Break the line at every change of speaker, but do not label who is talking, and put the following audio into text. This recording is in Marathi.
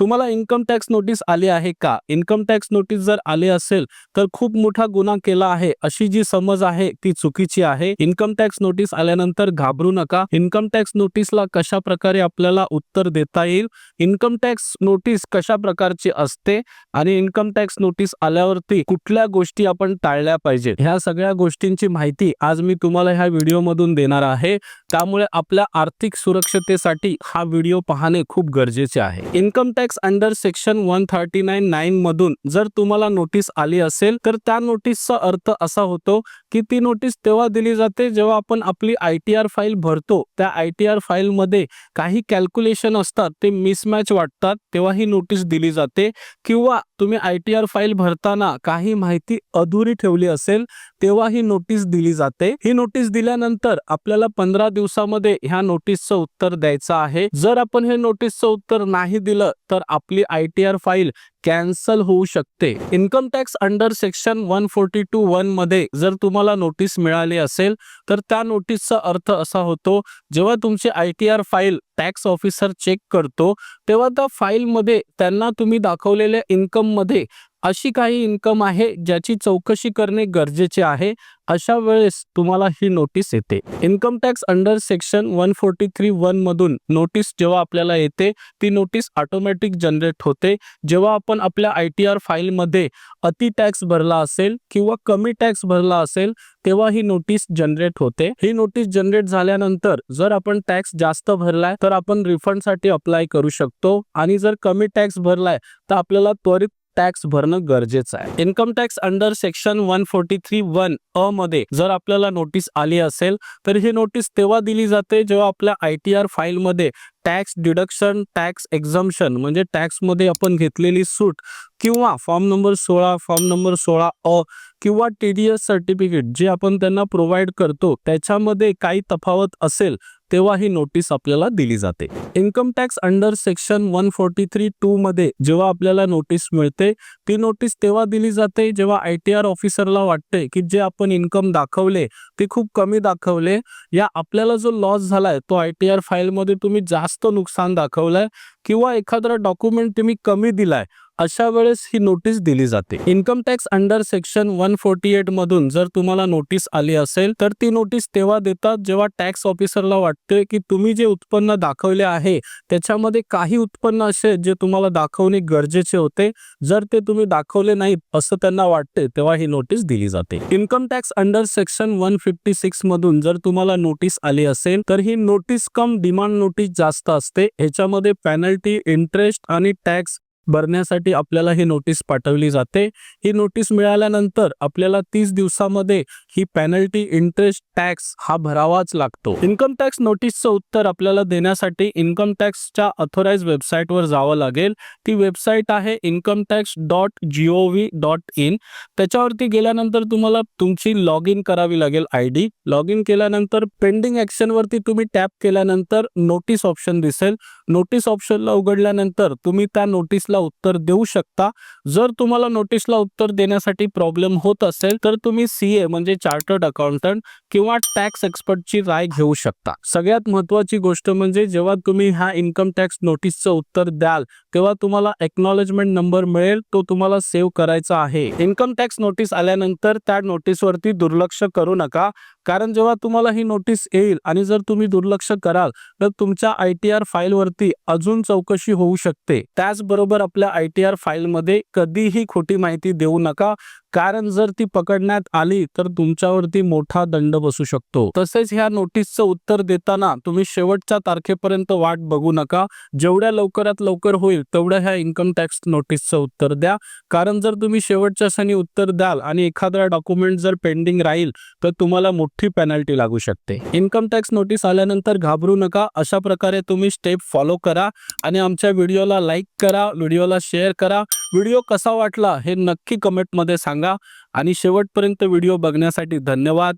तुम्हाला इन्कम टॅक्स नोटीस आली आहे का? इन्कम टॅक्स नोटीस जर आली असेल तर खूप मोठा गुन्हा केला आहे. अशी जी समज आहे ती चुकीची आहे. इन्कम टॅक्स नोटीस आल्यानंतर घाबरू नका. इन्कम टॅक्स नोटीसला कशा प्रकारे आपल्याला उत्तर देता येईल? इन्कम टॅक्स नोटीस कशा प्रकारची असते? आणि इन्कम टॅक्स नोटीस आल्यावरती कुठल्या गोष्टी आपण टाळल्या पाहिजे ह्या सगळ्या गोष्टींची माहिती आज मी तुम्हाला ह्या व्हिडिओमधून देणार आहे. त्यामुळे आपल्या आर्थिक सुरक्षतेसाठी हा व्हिडिओ पाहणे खूप गरजेचे आहे. Income tax under section one thirty nine nine मधून जर तुम्हाला नोटीस आली असेल तर त्या नोटीसचा अर्थ असा होतो की ती नोटीस तेव्हा दिली जाते जेव्हा आपण आपली आय टी आर फाईल भरतो. त्या आय टी आर फाईलमध्ये काही कॅल्क्युलेशन असतात ते मिसमॅच वाटतात तेव्हा ही नोटीस दिली जाते. किंवा तुम्ही आय टी आर फाईल भरताना काही माहिती अधुरी ठेवली असेल तेव्हा ही नोटीस दिली जाते. ही नोटीस दिल्यानंतर आपल्याला पंधरा दिवसामध्ये ह्या नोटीसचं उत्तर द्यायचं आहे. जर आपण हे नोटीसचं उत्तर नाही दिलं तर आपली I T R file cancel होऊ शकते. Income tax under section one forty two वनमध्ये जर तुम्हाला नोटीस मिळाली असेल तर त्या नोटीसचा अर्थ असा होतो जेव्हा तुमची I T R file tax officer check करतो तेव्हा त्या फाईलमध्ये त्यांना तुम्ही दाखवलेल्या इन्कममध्ये अशी काही इन्कम आहे ज्याची चौकशी करणे गरजेचे आहे अशा वेळेस तुम्हाला ही नोटीस येते. Income tax under section one forty three one मधून नोटीस जेव्हा आपल्याला येते ती नोटीस ऑटोमॅटिक जनरेट होते. जेव्हा आपण आपल्या आय टी आर फाईलमध्ये अति टॅक्स भरला असेल किंवा कमी टॅक्स भरला असेल तेव्हा ही नोटीस जनरेट होते. ही नोटीस जनरेट झाल्यानंतर जर आपण टॅक्स जास्त भरलाय तर आपण रिफंडसाठी अप्लाय करू शकतो. आणि जर कमी टॅक्स भरलाय तर आपल्याला त्वरित टॅक्स भरणं गरजेचं आहे. Income tax under section one forty three one अ मध्ये जर आपल्याला नोटीस आली असेल तर ही नोटीस तेव्हा दिली जाते जेव्हा आपल्या आय टी आर फाईलमध्ये टॅक्स डिडक्शन टॅक्स एक्झम्पशन म्हणजे टॅक्समध्ये आपण घेतलेली सूट किंवा फॉर्म नंबर सोळा फॉर्म नंबर सोळा अ किंवा टी डी एस सर्टिफिकेट जे आपण त्यांना प्रोव्हाइड करतो त्याच्यामध्ये काही तफावत असेल तेव्हा ही नोटीस आपल्याला दिली जाते. Income tax under section one forty three two मध्ये जेव्हा आपल्याला नोटीस मिळते ती नोटीस तेव्हा दिली जाते जेव्हा आय टी आर ऑफिसरला वाटते की जे आपण इन्कम दाखवले ते खूप कमी दाखवले. या आपल्याला जो लॉस झालाय तो आय टी आर फाईलमध्ये तुम्ही जास्त नुकसान दाखवलंय. किंवा एखादा डॉक्युमेंट तुम्ही कमी दिलाय अशा वेळेस ही नोटीस दिली जाते. Income tax under section one forty eight मधून जर तुम्हाला नोटीस आली असेल तर ती नोटीस तेव्हा देतात जेव्हा टॅक्स ऑफिसरला वाटते की तुम्ही जे उत्पन्न दाखवले आहे त्याच्यामध्ये काही उत्पन्न असे जे तुम्हाला दाखवणे गरजेचे होते. जर ते तुम्ही दाखवले नाहीत असं त्यांना वाटते तेव्हा ही नोटीस दिली जाते. Income tax under section one fifty six मधून जर तुम्हाला नोटीस आली असेल तर ही नोटीस कम डिमांड नोटीस जास्त असते. ह्याच्यामध्ये पेनल्टी इंटरेस्ट आणि टॅक्स भरण्यासाठी आपल्याला ही नोटीस पाठवली जाते. ही नोटीस मिळाल्यानंतर आपल्याला तीस दिवसामध्ये ही पॅनल्टी इंटरेस्ट टॅक्स हा भरावाच लागतो. इन्कम टॅक्स नोटीसचं उत्तर आपल्याला देण्यासाठी इन्कम टॅक्सच्या अथोराइज वेबसाईटवर जावं लागेल. ती वेबसाईट आहे income tax dot G O V dot in त्याच्यावरती गेल्यानंतर तुम्हाला तुमची लॉग इन करावी लागेल आय डी लॉग इन केल्यानंतर पेंडिंग ॲक्शनवरती तुम्ही टॅप केल्यानंतर नोटीस ऑप्शन दिसेल. नोटीस ऑप्शनला उघडल्यानंतर तुम्ही त्या नोटीसला उत्तर देऊ शकता. जर तुम्हाला नोटीसला उत्तर देण्यासाठी प्रॉब्लेम होत असेल तर तुम्ही सी ए म्हणजे चार्टर्ड अकाउंटंट किंवा टॅक्स एक्सपर्टची राय घेऊ शकता. सगळ्यात महत्वाची गोष्ट म्हणजे जेव्हा तुम्ही ह्या इन्कम टॅक्स नोटीसचं उत्तर द्याल तेव्हा तुम्हाला एक्नॉलेजमेंट नंबर मिळेल तो तुम्हाला सेव्ह करायचा आहे. इन्कम टॅक्स नोटीस आल्यानंतर त्या नोटीसवरती दुर्लक्ष करू नका. कारण जेव्हा तुम्हाला ही नोटीस येईल आणि जर तुम्ही दुर्लक्ष कराल तर तुमच्या आय टी आर फाईलवरती अजून चौकशी होऊ शकते. त्याचबरोबर आपल्या आय टी आर फाईलमध्ये कधीही खोटी माहिती देऊ नका कारण जर ती पकडण्यात आली तर तुमच्यावरती मोठा दंड बसू शकतो. तसेच ह्या नोटीसचं उत्तर देताना तुम्ही शेवटच्या तारखेपर्यंत वाट बघू नका. जेवढ्या लवकरात लवकर होईल तेवढ्या ह्या इन्कम टॅक्स नोटीसचं उत्तर द्या. कारण जर तुम्ही शेवटच्या क्षणी उत्तर द्याल आणि एखादा डॉक्युमेंट जर पेंडिंग राहील तर तुम्हाला मोठी पेनल्टी लागू शकते. इन्कम टॅक्स नोटीस आल्यानंतर घाबरू नका. अशा प्रकारे तुम्ही स्टेप फॉलो करा आणि आमच्या व्हिडिओला लाईक करा व्हिडिओला शेअर करा. व्हिडिओ कसा वाटला हे नक्की कमेंटमध्ये सांगा. आणि शेवटपर्यंत व्हिडिओ बघण्यासाठी धन्यवाद.